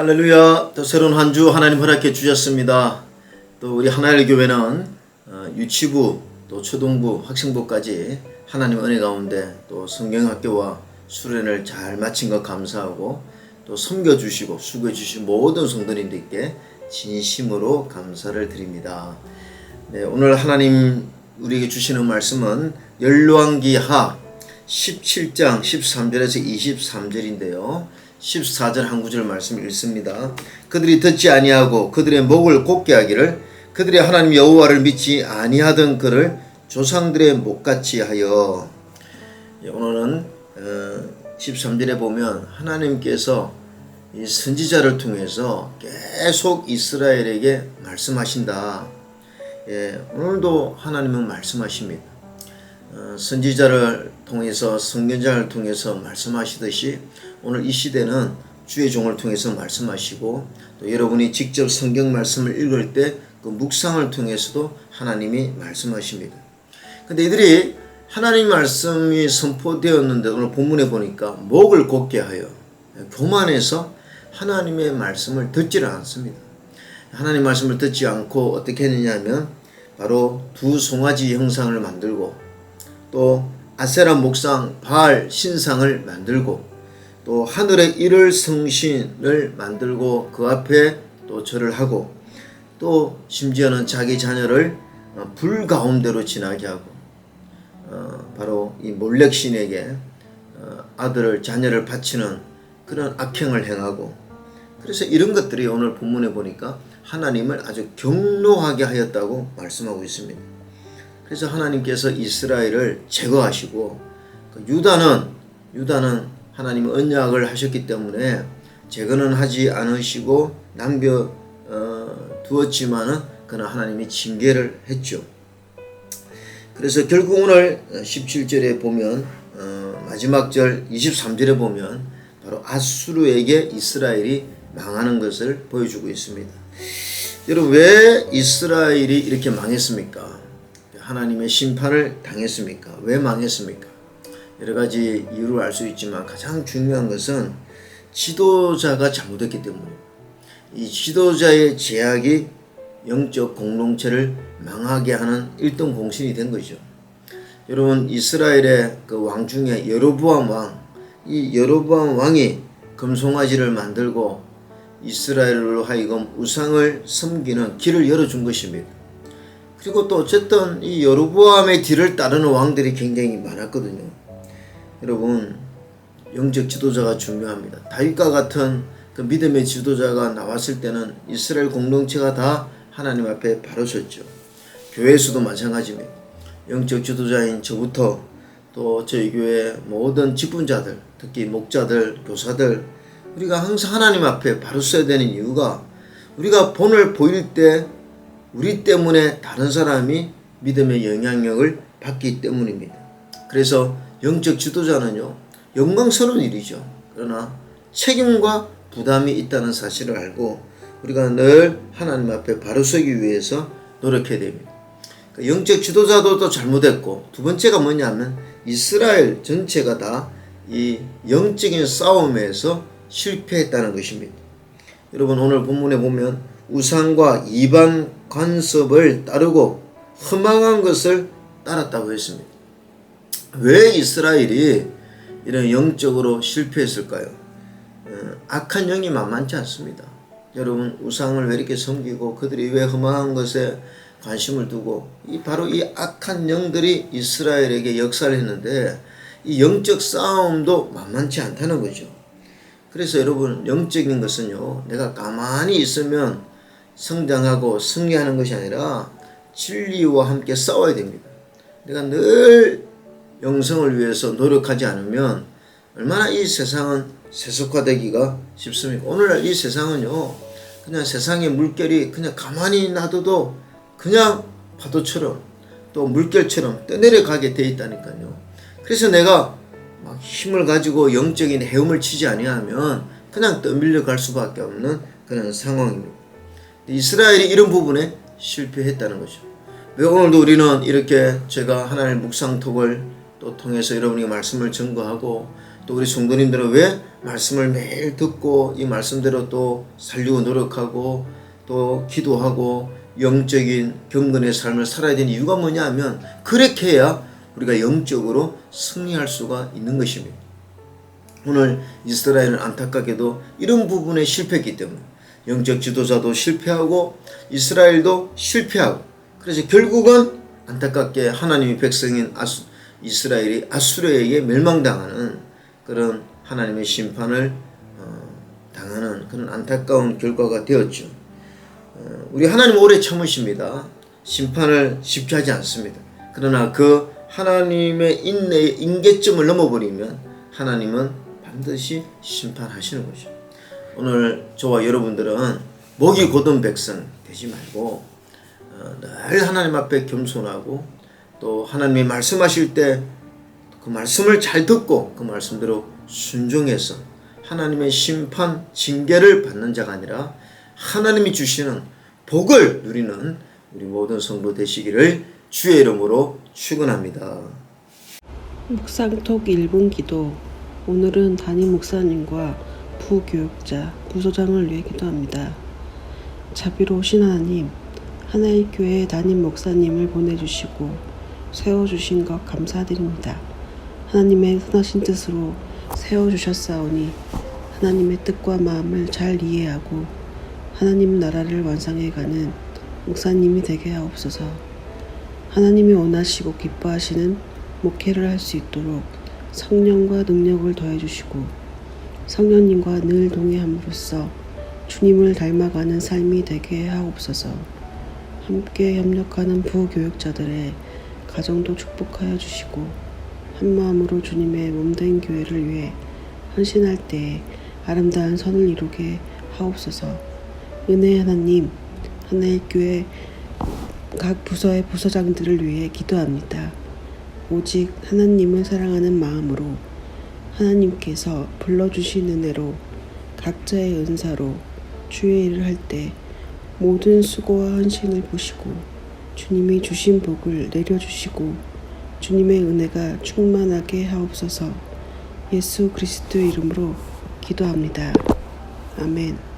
할렐루야. 또 새로운 한 주 하나님 허락해 주셨습니다. 또 우리 하나의 교회는 어, 유치부 또 초등부 학생부까지 하나님 은혜 가운데 또 성경학교와 수련을 잘 마친 것 감사하고 또 섬겨 주시고 수고해 주신 모든 성도님들께 진심으로 감사를 드립니다. 네, 오늘 하나님 우리에게 주시는 말씀은 열왕기하 17장 13절에서 23절인데요. 14절 한 구절 말씀 읽습니다. 그들이 듣지 아니하고 그들의 목을 곱게 하기를 그들의 하나님 여호와를 믿지 아니하던 그를 조상들의 목같이 하여 예, 오늘은 어, 13절에 보면 하나님께서 이 선지자를 통해서 계속 이스라엘에게 말씀하신다. 예, 오늘도 하나님은 말씀하십니다. 어, 선지자를 통해서 성경자를 통해서 말씀하시듯이 오늘 이 시대는 주의 종을 통해서 말씀하시고 또 여러분이 직접 성경 말씀을 읽을 때 그 묵상을 통해서도 하나님이 말씀하십니다. 근데 이들이 하나님 말씀이 선포되었는데 오늘 본문에 보니까 목을 곧게 하여 교만해서 하나님의 말씀을 듣지를 않습니다. 하나님 말씀을 듣지 않고 어떻게 했느냐 하면 바로 두 송아지 형상을 만들고 또 아세라 목상 바알 신상을 만들고 또 하늘의 일을 성신을 만들고 그 앞에 또 절을 하고 또 심지어는 자기 자녀를 어, 불 가운데로 지나게 하고 어, 바로 이 몰렉 신에게 어, 아들을 자녀를 바치는 그런 악행을 행하고 그래서 이런 것들이 오늘 본문에 보니까 하나님을 아주 경노하게 하였다고 말씀하고 있습니다. 그래서 하나님께서 이스라엘을 제거하시고 그 유다는 유다는 하나님 언약을 하셨기 때문에 제거는 하지 않으시고 남겨 어, 두었지만은 그러나 하나님이 징계를 했죠. 그래서 결국 오늘 17절에 보면 어, 마지막 절 23절에 보면 바로 아수르에게 이스라엘이 망하는 것을 보여주고 있습니다. 여러분 왜 이스라엘이 이렇게 망했습니까? 하나님의 심판을 당했습니까? 왜 망했습니까? 여러 가지 이유를 알 수 있지만 가장 중요한 것은 지도자가 잘못했기 때문입니다. 이 지도자의 제약이 영적 공동체를 망하게 하는 일등 공신이 된 거죠. 여러분 이스라엘의 그 왕 중에 여로보암 왕, 이 여로보암 왕이 금송아지를 만들고 이스라엘로 하여금 우상을 섬기는 길을 열어준 것입니다. 그리고 또 어쨌든 이 여로보암의 뒤를 따르는 왕들이 굉장히 많았거든요. 여러분 영적 지도자가 중요합니다. 다윗과 같은 그 믿음의 지도자가 나왔을 때는 이스라엘 공동체가 다 하나님 앞에 바로 섰죠. 교회에서도 마찬가지입니다. 영적 지도자인 저부터 또 저희 교회 모든 직분자들, 특히 목자들, 교사들, 우리가 항상 하나님 앞에 바로 서야 되는 이유가 우리가 본을 보일 때 우리 때문에 다른 사람이 믿음의 영향력을 받기 때문입니다. 그래서 영적 지도자는요, 영광스러운 일이죠. 그러나 책임과 부담이 있다는 사실을 알고 우리가 늘 하나님 앞에 바로 서기 위해서 노력해야 됩니다. 그러니까 영적 지도자도 또 잘못했고 두 번째가 뭐냐면 이스라엘 전체가 다 이 영적인 싸움에서 실패했다는 것입니다. 여러분 오늘 본문에 보면 우상과 이반 관습을 따르고 허망한 것을 따랐다고 했습니다. 왜 이스라엘이 이런 영적으로 실패했을까요? 어, 악한 영이 만만치 않습니다. 여러분 우상을 왜 이렇게 섬기고 그들이 왜 허망한 것에 관심을 두고 이 바로 이 악한 영들이 이스라엘에게 역사를 했는데 이 영적 싸움도 만만치 않다는 거죠. 그래서 여러분 영적인 것은요 내가 가만히 있으면 성장하고 승리하는 것이 아니라 진리와 함께 싸워야 됩니다. 내가 늘 영성을 위해서 노력하지 않으면 얼마나 이 세상은 세속화되기가 쉽습니까? 오늘날 이 세상은요, 그냥 세상의 물결이 그냥 가만히 놔둬도 그냥 파도처럼 또 물결처럼 떠내려가게 돼 있다니까요. 그래서 내가 막 힘을 가지고 영적인 헤엄을 치지 아니하면 그냥 떠밀려 갈 수밖에 없는 그런 상황입니다. 이스라엘이 이런 부분에 실패했다는 거죠. 왜 오늘도 우리는 이렇게 제가 하나님의 묵상톡을 또 통해서 여러분이 말씀을 증거하고 또 우리 성도님들은 왜 말씀을 매일 듣고 이 말씀대로 또 살려고 노력하고 또 기도하고 영적인 경건의 삶을 살아야 되는 이유가 뭐냐 하면 그렇게 해야 우리가 영적으로 승리할 수가 있는 것입니다. 오늘 이스라엘은 안타깝게도 이런 부분에 실패했기 때문에 영적 지도자도 실패하고 이스라엘도 실패하고 그래서 결국은 안타깝게 하나님의 백성인 아수, 이스라엘이 아수르에게 멸망당하는 그런 하나님의 심판을 어, 당하는 그런 안타까운 결과가 되었죠. 어, 우리 하나님 오래 참으십니다. 심판을 쉽게 하지 않습니다. 그러나 그 하나님의 인내의 인계점을 넘어버리면 하나님은 반드시 심판하시는 것이죠. 오늘 저와 여러분들은 목이 곧은 백성 되지 말고 어, 늘 하나님 앞에 겸손하고 또 하나님이 말씀하실 때 그 말씀을 잘 듣고 그 말씀대로 순종해서 하나님의 심판 징계를 받는 자가 아니라 하나님이 주시는 복을 누리는 우리 모든 성도 되시기를 주의 이름으로 축원합니다. 묵상톡 1분 기도 오늘은 담임 목사님과 부교육자, 부소장을 위해 기도합니다. 자비로우신 하나님, 하나의 교회 담임 목사님을 보내주시고 세워주신 것 감사드립니다. 하나님의 선하신 뜻으로 세워주셨사오니 하나님의 뜻과 마음을 잘 이해하고 하나님 나라를 완성해가는 목사님이 되게 하옵소서. 하나님이 원하시고 기뻐하시는 목회를 할 수 있도록 성령과 능력을 더해주시고 성령님과 늘 동행함으로써 주님을 닮아가는 삶이 되게 하옵소서. 함께 협력하는 부교육자들의 가정도 축복하여 주시고 한 마음으로 주님의 몸된 교회를 위해 헌신할 때에 아름다운 선을 이루게 하옵소서. 은혜 하나님, 하나의 교회 각 부서의 부서장들을 위해 기도합니다. 오직 하나님을 사랑하는 마음으로 하나님께서 불러주신 은혜로 각자의 은사로 주의 일을 할 때 모든 수고와 헌신을 보시고 주님이 주신 복을 내려주시고 주님의 은혜가 충만하게 하옵소서 예수 그리스도의 이름으로 기도합니다. 아멘.